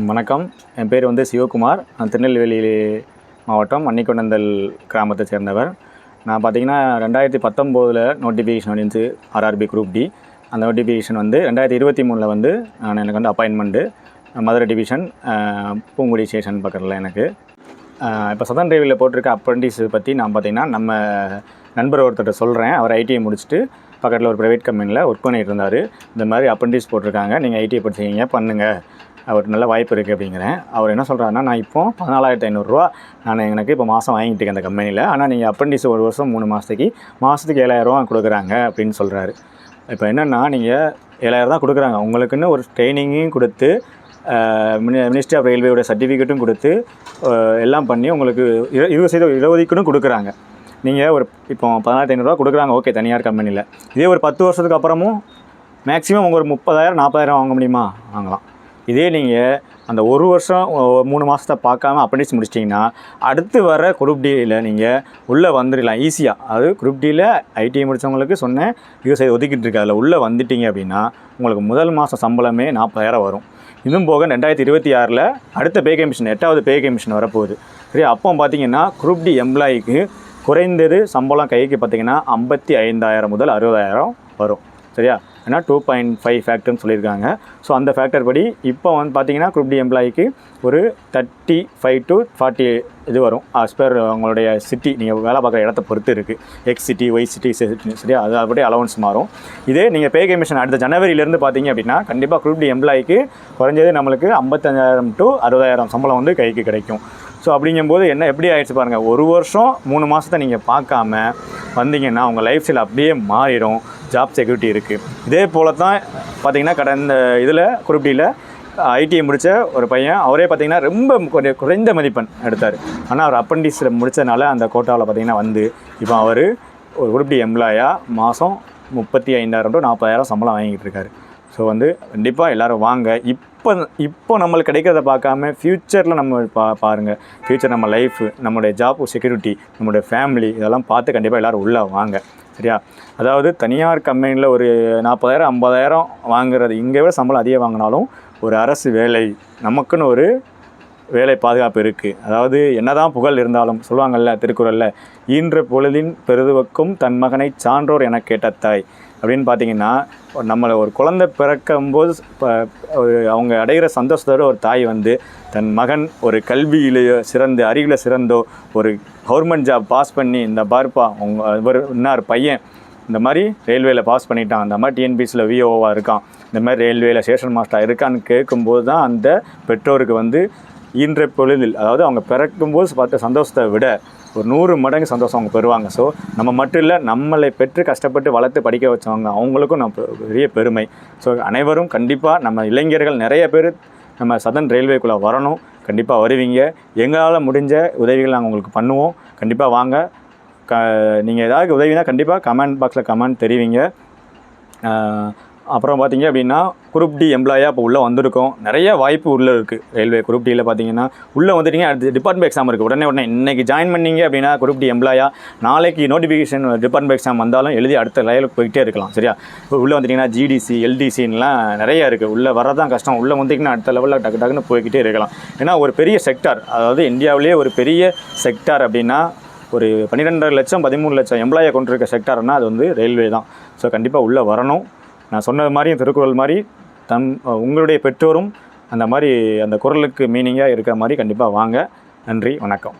வணக்கம். என் பேர் வந்து சிவகுமார். நான் திருநெல்வேலி மாவட்டம் மன்னிக்கொண்டந்தல் கிராமத்தை சேர்ந்தவர். நான் பார்த்தீங்கன்னா ரெண்டாயிரத்தி பத்தொம்போதில் நோட்டிஃபிகேஷன் வந்துச்சு ஆர்ஆர்பி குரூப் டி அந்த நோட்டிஃபிகேஷன் வந்து ரெண்டாயிரத்தி இருபத்தி மூணில் வந்து நான் எனக்கு வந்து appointment Madurai division Poongudi station பக்கத்தில் எனக்கு. இப்போ சதன் ரயில்வேல போட்டிருக்க அப்ரண்டிஸ் பற்றி நான் பார்த்தீங்கன்னா நம்ம நண்பர் ஒருத்தர்கிட்ட சொல்கிறேன் அவர் ஐடிஐ முடிச்சுட்டு பக்கத்தில் ஒரு ப்ரைவேட் கம்பெனியில் ஒர்க் பண்ணிட்டு இருந்தார். இந்த மாதிரி அப்ரண்டிஸ் போட்டிருக்காங்க. நீங்கள் ஐடிஐ படிச்சிங்க பண்ணுங்கள் அவருக்கு நல்ல வாய்ப்பு இருக்குது அப்படிங்கிறேன். அவர் என்ன சொல்கிறாருன்னா நான் இப்போ பதினாலாயிரத்து ஐநூறுரூவா நான் எனக்கு இப்போ மாதம் வாங்கிட்டு இருக்கேன் அந்த கம்பெனியில் ஆனால் நீங்கள் அப்ரண்டிஸ் ஒரு வருஷம் மூணு மாதத்துக்கு மாதத்துக்கு ஏழாயிரரூவா கொடுக்குறாங்க அப்படின்னு சொல்கிறாரு இப்போ என்னென்னா நீங்கள் ஏழாயிரம் தான் கொடுக்குறாங்க. உங்களுக்குன்னு ஒரு ட்ரைனிங்கையும் கொடுத்து மினிஸ்ட்ரி ஆஃப் ரயில்வேயோட சர்டிஃபிகேட்டும் கொடுத்து எல்லாம் பண்ணி உங்களுக்கு இரு இருபது சதவீதம் இருபதுக்குன்னு கொடுக்குறாங்க. நீங்கள் ஒரு இப்போ பதினாயிரத்து ஐநூறுரூவா கொடுக்குறாங்க ஓகே தனியார் கம்பெனியில் இதே ஒரு பத்து வருஷத்துக்கு அப்புறமும் மேக்ஸிமம் உங்கள் ஒரு முப்பதாயிரம் நாற்பதாயிரம் வாங்க முடியுமா? வாங்கலாம். இதே நீங்கள் அந்த ஒரு வருஷம் மூணு மாதத்தை பார்க்காம அப்ரண்டிஸ் முடிச்சிட்டிங்கன்னா அடுத்து வர குரூப் டியில் நீங்கள் உள்ளே வந்துடலாம் ஈஸியாக அது குரூப் டியில் ஐடிஐ முடித்தவங்களுக்கு சொன்னேன் விவசாயம் ஒதுக்கிட்டு இருக்கு அதில் உள்ளே வந்துட்டீங்க அப்படின்னா உங்களுக்கு முதல் மாதம் சம்பளமே நாற்பதாயிரம் வரும். இன்னும் போக ரெண்டாயிரத்தி இருபத்தி ஆறில் அடுத்த பே கமிஷன் எட்டாவது பே கமிஷன் வரப்போகுது. சரி அப்போ பார்த்தீங்கன்னா குரூப் டி எம்ப்ளாய்க்கு குறைந்தது சம்பளம் கைக்கு பார்த்தீங்கன்னா ஐம்பத்தி ஐந்தாயிரம் முதல் அறுபதாயிரம் வரும். சரியா? ஏன்னா டூ பாயிண்ட் ஃபைவ் ஃபேக்டர்னு சொல்லியிருக்காங்க. ஸோ அந்த ஃபேக்டர் படி இப்போ வந்து பார்த்தீங்கன்னா குரூப் டி எம்ப்ளாய்க்கு ஒரு தேர்ட்டி ஃபைவ் டு ஃபார்ட்டி இது வரும். அஸ் பேர் அவங்களுடைய சிட்டி நீங்கள் வேலை பார்க்குற இடத்த பொறுத்து இருக்குது எக்ஸ் சிட்டி ஒய் சிட்டி சரியா? அது அப்படி அலவன்ஸ் மாறும். இதே நீங்கள் பே கமிஷன் அடுத்த ஜனவரியிலேருந்து பார்த்தீங்க அப்படின்னா கண்டிப்பாக குரூப் டி எம்ப்ளாய்க்கு குறைஞ்சது நம்மளுக்கு ஐம்பத்தஞ்சாயிரம் டு அறுபதாயிரம் சம்பளம் வந்து கைக்கு கிடைக்கும். ஸோ அப்படிங்கும்போது என்ன எப்படி ஆயிடுச்சு பாருங்கள் ஒரு வருஷம் மூணு மாதத்தை நீங்கள் பார்க்காம வந்தீங்கன்னா உங்கள் லைஃப் ஸ்டைல் அப்படியே மாறிடும். ஜாப் செக்யூரிட்டி இருக்குது இதே போல தான் பார்த்தீங்கன்னா கடந்த இதில் குரூப்டியில் ஐடிஐ முடித்த ஒரு பையன் அவரே பார்த்தீங்கன்னா ரொம்ப கொஞ்சம் குறைந்த மதிப்பெண் எடுத்தார். ஆனால் அவர் அப்பண்டிஸில் முடித்தனால அந்த கோட்டாவில் பார்த்தீங்கன்னா வந்து இப்போ அவர் ஒரு குரூப்டி எம்ப்ளாயாக மாதம் முப்பத்தி ஐந்தாயிரம் டு நாற்பதாயிரம் சம்பளம் வாங்கிட்டு இருக்காரு. ஸோ வந்து கண்டிப்பாக எல்லோரும் வாங்க. இப்போ இப்போ நம்மளுக்கு கிடைக்கிறத பார்க்காம ஃப்யூச்சரில் நம்ம பா பாருங்கள் ஃப்யூச்சர் நம்ம லைஃப் நம்மளுடைய ஜாப் செக்யூரிட்டி நம்மளுடைய ஃபேமிலி இதெல்லாம் பார்த்து கண்டிப்பாக எல்லோரும் உள்ளே வாங்க. சரியா? அதாவது தனியார் கம்பெனியில் ஒரு நாற்பதாயிரம் ஐம்பதாயிரம் வாங்குறது இங்கே விட சம்பளம் அதிகம் வாங்கினாலும் ஒரு அரசு வேலை நமக்குன்னு ஒரு வேலை பாதுகாப்பு இருக்குது அதாவது என்னதான் புகழ் இருந்தாலும் சொல்லுவாங்கல்ல திருக்குறளில் ஈன்ற பொழுதின் பெருதுவக்கும் தன் மகனை சான்றோர் என கேட்ட தாய். அப்படின்னு பார்த்தீங்கன்னா நம்மளை ஒரு குழந்தை பிறக்கும்போது இப்போ அவங்க அடைகிற சந்தோஷத்தோட ஒரு தாய் வந்து தன் மகன் ஒரு கல்வியிலேயோ சிறந்து அறிவில் சிறந்தோ ஒரு கவர்மெண்ட் ஜாப் பாஸ் பண்ணி இந்த பார்ப்பா அவங்க இவர் இன்னார் பையன் இந்த மாதிரி ரயில்வேல பாஸ் பண்ணிட்டான் அந்த மாதிரி டிஎன்பிசியில் விஓவாக இருக்கான் இந்த மாதிரி ரயில்வேல ஸ்டேஷன் மாஸ்டராக இருக்கான்னு கேட்கும்போது தான் அந்த பெற்றோருக்கு வந்து ஈன்ற பொழுதில் அதாவது அவங்க பிறக்கும்போது பார்த்த சந்தோஷத்தை விட ஒரு நூறு மடங்கு சந்தோஷம் அவங்க பெறுவாங்க. ஸோ நம்ம மட்டும் இல்லை நம்மளை பெற்று கஷ்டப்பட்டு வளர்த்து படிக்க வச்சவங்க அவங்களுக்கும் நம்ம பெரிய பெருமை. ஸோ அனைவரும் கண்டிப்பாக நம்ம இளைஞர்கள் நிறைய பேர் நம்ம சதன் ரயில்வேக்குள்ளே வரணும். கண்டிப்பாக வருவீங்க. எங்களால் முடிஞ்ச உதவிகள் நாங்கள் உங்களுக்கு பண்ணுவோம். கண்டிப்பாக வாங்க. க நீங்கள் ஏதாவது உதவினா கண்டிப்பாக கமெண்ட் பாக்ஸில் கமெண்ட் தெரிவிங்க. அப்புறம் பார்த்தீங்க அப்படின்னா குரூப் டி எம்ப்ளாயாக இப்போ உள்ளே வந்திருக்கோம். நிறைய வாய்ப்பு உள்ளே இருக்குது ரயில்வே குரூப் டியில் பார்த்தீங்கன்னா. உள்ளே வந்துட்டீங்க அடுத்து டிபார்ட்மெண்ட் எக்ஸாம் இருக்குது உடனே உடனே இன்னைக்கு ஜாயின் பண்ணீங்க அப்படின்னா குரூப் டி எம்ப்ளாயா நாளைக்கு நோட்டிஃபிகேஷன் டிபார்ட்மெண்ட் எக்ஸாம் வந்தாலும் எழுதி அடுத்த லைவில் போயிட்டே இருக்கலாம். சரியா? இப்போ உள்ளே வந்துட்டிங்கன்னா ஜிடிசி எல்டிசின்லாம் நிறையா இருக்குது உள்ளே வரதான் கஷ்டம். உள்ளே வந்தீங்கன்னா அடுத்த லெவலில் டக்கு டக்குன்னு போய்கிட்டே இருக்கலாம். ஏன்னா ஒரு பெரிய செக்டார் அதாவது இந்தியாவிலேயே ஒரு பெரிய செக்டார் அப்படின்னா ஒரு பன்னிரெண்டரை லட்சம் பதிமூணு லட்சம் எம்ப்ளாயை கொண்டிருக்க செக்டார்னால் அது வந்து ரயில்வே தான். ஸோ கண்டிப்பாக உள்ளே வரணும். நான் சொன்னது மாதிரி திருக்குறள் மாதிரி தன் உங்களுடைய பெற்றோரும் அந்த மாதிரி அந்த குரலுக்கு மீனிங்காக இருக்கிற மாதிரி கண்டிப்பாக வாங்க. நன்றி வணக்கம்.